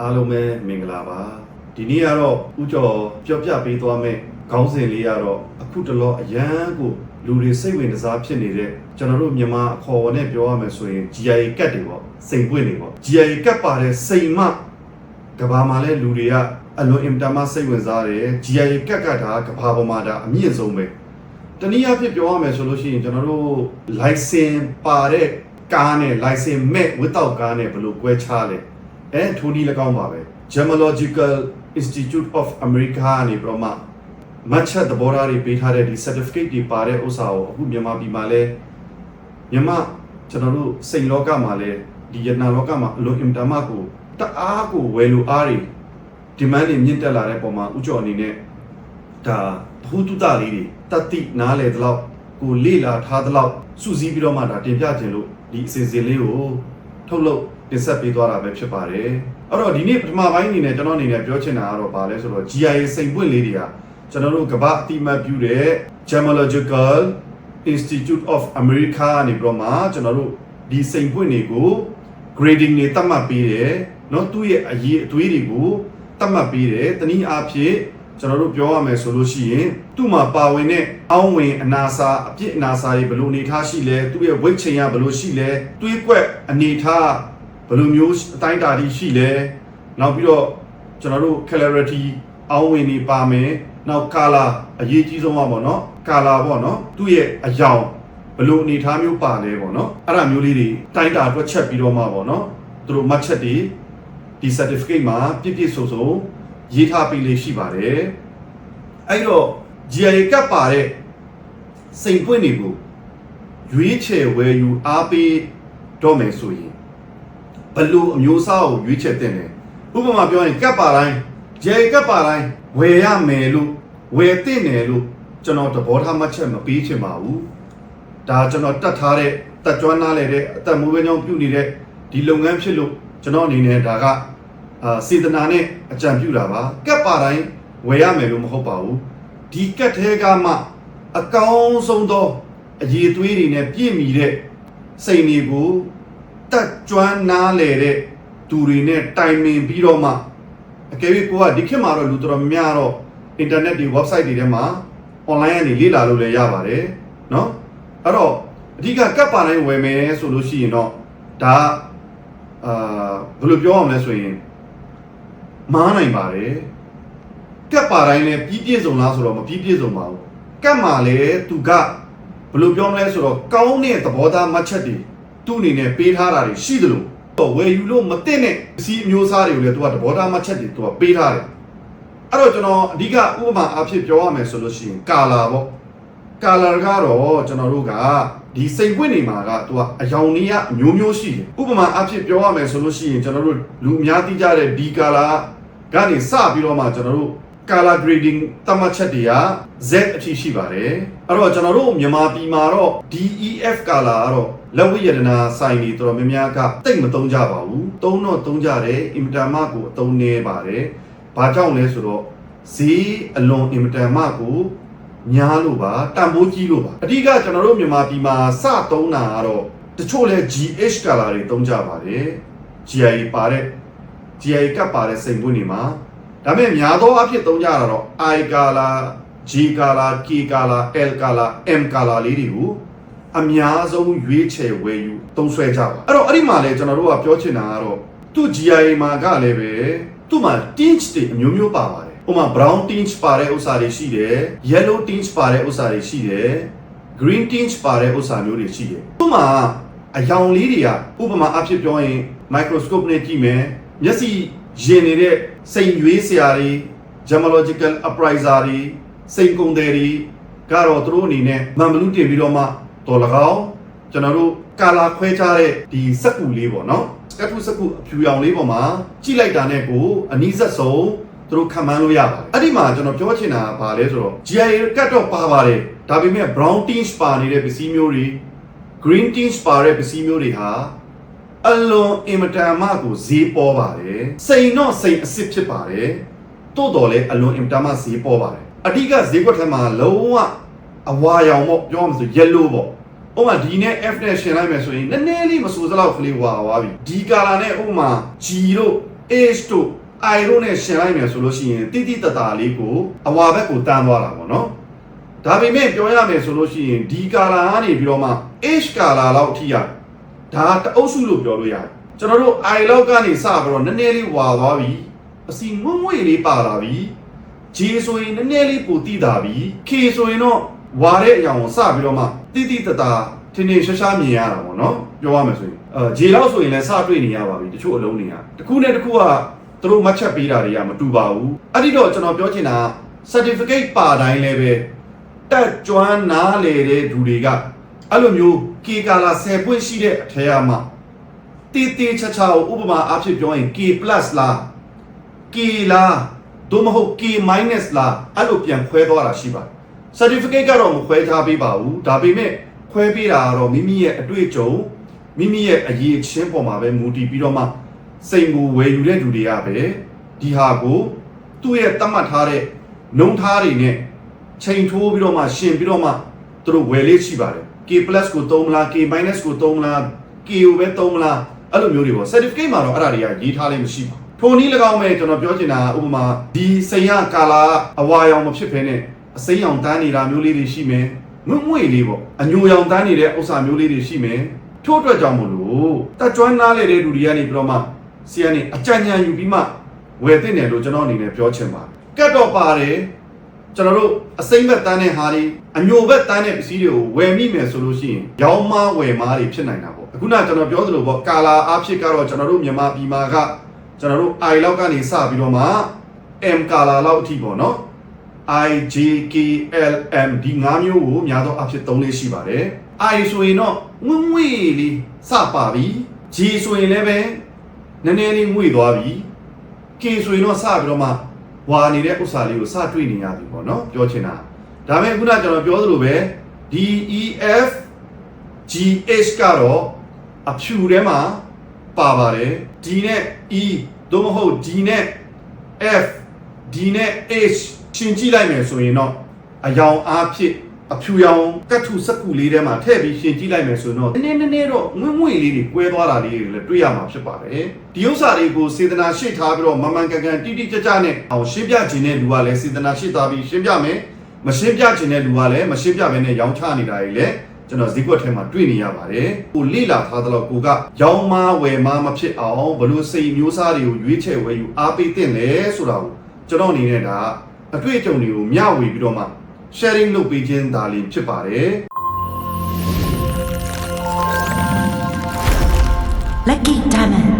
အားလုံးပဲမင်္ဂလာပါဒီနေ့ကတော့ဥကျော်ပြောပြပေးသွားမယ်ခေါင်းစဉ်လေးကတော့အခုတလောအရန်ကိုလူတွေစိတ်ဝင်စားဖြစ်နေတဲ့ကျွန်တော်တို့မြန်မာအခေါ်အဝေါ်နဲ့ပြောရမယ်ဆိုရင် GIA ကတ်တွေပေါ့စိန်ပွင့်တွေပေါ့ GIA ကတ်ပါတဲ့စိန်မကဘာမှာလဲလူတွေကအလွန်အင်တာမစိတ်ဝင်စားတယ် GIA ကတ်ကတ်တာကဘာပေါ်မှာဒါအမြင့်ဆုံးပဲတနည်းအားဖြင့်ပြောရမယ်ဆိုလို့ရှိရင်ကျွန်တော်တို့ license ပါတဲ့ကားနဲ့ license မဲ့ without ကားနဲ့ဘယ်လိုကွဲခြားလဲ အဲထိုနည်း၎င်းပါပဲ Gemological Institute of America ကနေပြီးတော့မှမတ်ချက်သဘောထားတွေပေးထားတဲ့ဒီ certificate တွေပါတဲ့ဥစ္စာကိုအခုမြန်မာပြည်မှာလဲမြန်မာကျွန်တော်တို့စိတ်လောကမှာလဲဒီယတနာလောကမှာအလွန်အင်တာမကိုတအားကိုဝယ်လိုအားတွေ demand တွေမြင့်တက်လာတဲ့ပုံမှာဥကျော်အနေနဲ့ဒါဘုတုတလေးတွေတတိနားလေတလောက်ကိုလေ့လာထားတလောက်စုစည်းပြီးတော့မှဒါတင်ပြခြင်းလို့ဒီအစီအစဉ်လေးကိုထုတ်လုပ် တင်ဆက်ပေးသွားတာပဲဖြစ်ပါတယ်အဲ့တော့ဒီနေ့ပထမပိုင်းအနေနဲ့ကျွန်တော်အနေနဲ့ပြောချင်တာကတော့ဗာလဲဆိုတော့ GIA စိန်ပွင့်လေးတွေကကျွန်တော်တို့ကမ္ဘာအတိမတ်ပြုတဲ့ Gemological Institute of America နေပြီးတော့မှကျွန်တော်တို့ဒီစိန်ပွင့်တွေကို grading တွေတတ်မှတ်ပေးတယ်เนาะသူ့ရဲ့အရေးအသွေးတွေကိုတတ်မှတ်ပေးတယ်တနည်းအားဖြင့်ကျွန်တော်တို့ပြောရမယ်ဆိုလို့ရှိရင်သူ့မှာပါဝင်တဲ့အောင်းဝင်အနာစာအပြစ်အနာစာတွေဘယ်လိုအနေထားရှိလဲသူ့ရဲ့ weight ချိန်ကဘယ်လိုရှိလဲတွေးကွက်အနေထား ဘယ်လိုမျိုးအတိုင်းအတာတွေရှိလဲနောက်ပြီးတော့ကျွန်တော်တို့ clarity အောင်းဝင်တွေပါမယ်နောက် color အရေးကြီးဆုံးပါပေါ့နော် color ပေါ့နော်သူ့ရဲ့အယောင်ဘယ်လိုအနေအထားမျိုးပါလဲပေါ့နော်အဲ့ဒါမျိုးလေးတွေတိုင်းတာအတွက်ချက်ပြီးတော့မှပေါ့နော်သူတို့မှတ်ချက်တွေဒီ certificate မှာပြည့်ပြည့်စုံစုံရေးထားပေးလေးရှိပါတယ်အဲ့တော့ GIA ကပ်ပါတဲ့စိန်ပွင့်တွေကိုရွေးချယ်ဝယ်ယူအားပေးတော့မယ်ဆိုရင် ဘယ်လိုအမျိုးအစားကိုရွေးချယ်တင်တယ်ဥပမာပြောရင်ကပ်ပါတိုင်း GIA ကပ်ပါတိုင်းဝယ်ရမယ်လို့ဝယ်တင်တယ်လို့ကျွန်တော်သဘောထားမှတ်ချက်မပေးချင်ပါဘူးဒါကျွန်တော်တတ်ထားတဲ့တက်ကြွနားလေတဲ့အသက်မွေးဝမ်းကြောင်းပြုနေတဲ့ဒီလုပ်ငန်းဖြစ်လို့ကျွန်တော်အနေနဲ့ဒါကအာစေတနာနဲ့အကြံပြုတာပါကက်ပါတိုင်းဝယ်ရမယ်လို့မဟုတ်ပါဘူးဒီကက်ထဲကမှအကောင်းဆုံးသောအရေးသွေးတွေနဲ့ပြည့်မီတဲ့စိတ်တွေကို တက်ကြွနားလေတဲ့သူတွေနဲ့တိုင်ပင်ပြီးတော့မှအကယ်၍ကိုကဒီခေတ်မှာတော့လူတော်တော်များတော့ internet တွေ website တွေထဲမှာ online ကနေလေ့လာလို့လည်းရပါတယ်เนาะ အဲ့တော့အဓိကကပ်ပါတိုင်းဝယ်မယ်ဆိုလို့ရှိရင်တော့ဒါအာဘယ်လိုပြောရမလဲဆိုရင်မားနိုင်ပါတယ်ကပ်ပါတိုင်းလည်းပြီးပြည့်စုံလားဆိုတော့မပြီးပြည့်စုံပါဘူးကပ်မှာလည်းသူကဘယ်လိုပြောမလဲဆိုတော့ကောင်းတဲ့သဘောထားမှတ်ချက်တွေ သူ့အနေနဲ့ပေးထားတာတွေရှိသလိုတော့ဝယ်ယူလို့မသိတဲ့ပစ္စည်းအမျိုးအစားတွေကိုလည်းသူကသဘောထားမှတ်ချက်တွေသူကပေးထားတယ်အဲ့တော့ကျွန်တော်အဓိကဥပမာအားဖြင့်ပြောရမယ်ဆိုလို့ရှိရင်ကာလာပေါ့ကာလာကတော့ကျွန်တော်တို့ကဒီစိန်ပွင့်နေမှာကသူကအယောင်ကြီးကအမျိုးမျိုးရှိတယ်ဥပမာအဖြစ်ပြောရမယ်ဆိုလို့ရှိရင်ကျွန်တော်တို့လူအများသိကြတဲ့ဒီကာလာကနေစပြီးတော့မှကျွန်တော်တို့ color grading တတ်မှတ်ချက်တွေက Z အထိရှိပါတယ်အဲ့တော့ကျွန်တော်တို့မြန်မာပြည်မှာတော့ DEF color ကတော့လက်ဝိယတနာဆိုင်တွေတော်တော်များများကတိတ်မသုံးကြပါဘူးသုံးတော့သုံးကြတယ်အင်မတန်မှကိုအသုံးနည်းပါတယ်ဘာကြောင့်လဲဆိုတော့ဈေးအလွန်အင်မတန်မှကိုညားလို့ပါတန်ဖိုးကြီးလို့ပါအဓိကကျွန်တော်တို့မြန်မာပြည်မှာစသုံးတာကတော့တချို့လဲ GH color တွေသုံးကြပါတယ် GI ပါတဲ့ GI ကပ်ပါတဲ့စိန်ပွင့်တွေမှာ ဒါပေမဲ့များသောအားဖြင့်သုံးကြတာတော့ I color G color K color L color M color လေးတွေကိုအများဆုံးရွေးချယ်ဝယ်ယူသုံးဆွဲကြပါအဲ့တော့အဲ့ဒီမှာလဲကျွန်တော်တို့ကပြောချင်တာကတော့သူ့ GI မှာကလည်းပဲသူ့မှာ tinge တွေအမျိုးမျိုးပါပါတယ်ဥပမာ brown tinge ပါတဲ့ဥစ္စာတွေရှိတယ် yellow tinge ပါတဲ့ဥစ္စာတွေရှိတယ် green tinge ပါတဲ့ဥစ္စာမျိုးတွေရှိတယ်သူ့မှာအယောင်လေးတွေကဥပမာအဖြစ်ပြောရင် microscope နဲ့ကြည့်မယ်မျက်စိရင်နေတဲ့ စိန်ရွေးစရာတွေ gemological appraiser တွေစိန်ကုန်တယ်တွေကတော့သူတို့အနေနဲ့မန်ဘလူးတင်ပြီးတော့မှတော်၎င်းကျွန်တော်တို့ကာလာခွဲခြားတဲ့ဒီစက်ကူလေးပေါ့နော်စကတ်ထုစက်ကူအဖြူရောင်လေးပေါ်မှာကြည့်လိုက်တာနဲ့ကိုအနီးဆက်ဆုံးသူတို့ခံမှန်းလို့ရပါတယ်အဲ့ဒီမှာကျွန်တော်ပြောချင်တာကဘာလဲဆိုတော့ GI ကတ်တော့ပါပါတယ်ဒါပေမဲ့ brown tinge ပါနေတဲ့ပစ္စည်းမျိုးတွေ green tinge ပါတဲ့ပစ္စည်းမျိုးတွေဟာ အလွန်အင်မတန်မှကိုဈေးပေါ်ပါတယ်စိန်တော့စိန်အစ်စ်ဖြစ်ပါတယ်တိုးတော်လဲအလွန်အင်မတန်မှဈေးပေါ်ပါတယ်အဓိကဈေးကွက်ထဲမှာလုံးဝအဝါရောင်ပေါ့ပြောရမှာဆို yellow ပေါ့ဥပမာဒီနဲ့ F နဲ့ရှင်လိုက်မယ်ဆိုရင်နည်းနည်းလေးမစိုးစလောက်ကလေးဝါသွားပြီဒီကာလာနဲ့ဥပမာ G တို့ H တို့ I တို့နဲ့ရှင်လိုက်မယ်ဆိုလို့ရှိရင်တိတိတတာလေးကိုအဝါဘက်ကိုတန်းသွားတာပေါ့နော်ဒါပေမဲ့ပြောရမယ်ဆိုလို့ရှိရင်ဒီကာလာကနေပြီးတော့မှ H ကာလာလောက်အထိရ ဒါတအုပ်စုလို့ပြောလို့ရတယ်ကျွန်တော်တို့ I လောက်ကနေစပြီးတော့နည်းနည်းလေးဝါသွားပြီအစီငွံ့ငွေ့လေးပါလာပြီ J ဆိုရင်နည်းနည်းလေးပိုတိတာပြီ K ဆိုရင်တော့ဝါတဲ့အကြောင်ကိုစပြီးတော့မှတိတိတတာထင်းထင်းရှားရှားမြင်ရတာပေါ့နော်ပြောရမယ်ဆိုရင်အဲ J လောက်ဆိုရင်လည်းစတွေ့နေရပါပြီတချို့အလုံးတွေကတစ်ခုနဲ့တစ်ခုကသူတို့မှတ်ချက်ပေးတာတွေကမတူပါဘူးအဲ့ဒီတော့ကျွန်တော်ပြောချင်တာ certificate ပါတိုင်းလည်းပဲတက်ကျွမ်းနားလေတဲ့သူတွေကအဲ့လိုမျိုး K ကာလာ10ပွင့်ရှိတဲ့အထက်အမှတေးတေးချာချာကိုဥပမာအားဖြင့်ပြောရင် K+ လား K လားသို့မဟုတ် K- လားအဲ့လိုပြန်ခွဲသွားတာရှိပါတယ် certificate ကတော့မခွဲထားပေးပါဘူးဒါပေမဲ့ခွဲပေးတာကတော့မိမိရဲ့အတွေ့အကြုံမိမိရဲ့အရေးအချင်းပေါ်မှာပဲမူတည်ပြီးတော့မှစိတ်ကိုဝယ်ယူတဲ့လူတွေကပဲဒီဟာကိုသူ့ရဲ့တတ်မှတ်ထားတဲ့နှုံထားတွေနဲ့ချိန်ထိုးပြီးတော့မှရှင်ပြီးတော့မှသူတို့ဝယ်လေးရှိပါတယ် K+ ကိုသုံးမလား K- ကိုသုံးမလား K ကိုပဲသုံးမလားအဲ့လိုမျိုးတွေပေါ့ certificate မှာတော့အဲ့ဒါတွေကရေးထားလေးမရှိပါဘူးထိုနည်း၎င်းပဲကျွန်တော်ပြောချင်တာကဥပမာဒီစိန်ရကာလာအဝါရောင်မဖြစ်ဖ ೇನೆ အစိမ်းရောင်တန်းနေတာမျိုးလေးတွေရှိမယ်ငွေ့ငွေ့လေးပေါ့အညိုရောင်တန်းနေတဲ့ဥစ္စာမျိုးလေးတွေရှိမယ်ထို့အတွက်ကြောင့်မလို့တက်ကျွမ်းနားလေတဲ့လူတွေကနေပြီးတော့မှစီကနေအကြံဉာဏ်ယူပြီးမှဝယ်သိတယ်လို့ကျွန်တော်အနေနဲ့ပြောချင်ပါတယ်ကတ်တော့ပါတယ် ကျွန်တော်တို့အစိမ့်ဘက်တန်းတဲ့ဟာတွေအညိုဘက်တန်းတဲ့ပစ္စည်းတွေကိုဝယ်မိမယ်ဆိုလို့ရှိရင်ရောင်းမဝယ်မားတွေဖြစ်နိုင်တာပေါ့အခုနကကျွန်တော်ပြောသလိုပေါ့ကာလာအဖြစ်ကတော့ကျွန်တော်တို့မြန်မာပြည်မှာကကျွန်တော်တို့ i လောက်ကနေစပြီးတော့မှ M ကာလာလောက်အထိပေါ့နော် I J K L M ဒီ၅မျိုးကိုများသောအားဖြင့်သုံးလေးရှိပါတယ် I ဆိုရင်တော့ငွေ့ငွေ့လေးစပါပြီ J ဆိုရင်လည်းပဲနည်းနည်းလေးငွေ့သွားပြီ K ဆိုရင်တော့စပြီးတော့မှ ဝါနေတဲ့ဥစ္စာလေးကိုစတွေ့နေရပြီပေါ့နော်ပြောချင်တာဒါပေမဲ့ခုနကကျွန်တော်ပြောသလိုပဲ D E F G H ကတော့အဖြူထဲမှာပါပါတယ် D နဲ့ E သို့မဟုတ် D နဲ့ F D နဲ့ H ရှင်ကြည့်လိုက်မယ်ဆိုရင်တော့အယောင်အားဖြင့် အဖြူရောင်ကတ်ထုစက္ကူလေးထဲမှာထည့်ပြီးရှင်ကြည့်လိုက်မယ်ဆိုရင်တော့နည်းနည်းနည်းတော့ငွေ့ငွေ့လေးတွေကွဲသွားတာလေးတွေလည်းတွေ့ရမှာဖြစ်ပါတယ်ဒီဥစ္စာတွေကိုစေတနာရှိထားပြီးတော့မမှန်ကန်ကန်တိတိကျကျနဲ့အောင်ရှင်းပြခြင်းတဲ့လူကလည်းစေတနာရှိသားပြီးရှင်းပြမယ်မရှင်းပြခြင်းတဲ့လူကလည်းမရှင်းပြဘဲနဲ့ရောင်းချနေတာတွေလည်းကျွန်တော်ဈေးကွက်ထဲမှာတွေ့နေရပါတယ်။ကိုလိလာထားသလောက်ကိုကရောင်းမဝယ်မမဖြစ်အောင်ဘလို့စိတ်မျိုးစားတွေကိုရွေးချယ်ဝယ်ယူအားပေးတဲ့လဲဆိုတာကိုကျွန်တော်အနေနဲ့ဒါအတွေ့အကြုံတွေကိုမျှဝေပြီးတော့မှ sharing လုပ်ပေးခြင်းဒါလေးဖြစ်ပါတယ်။ Lucky Diamond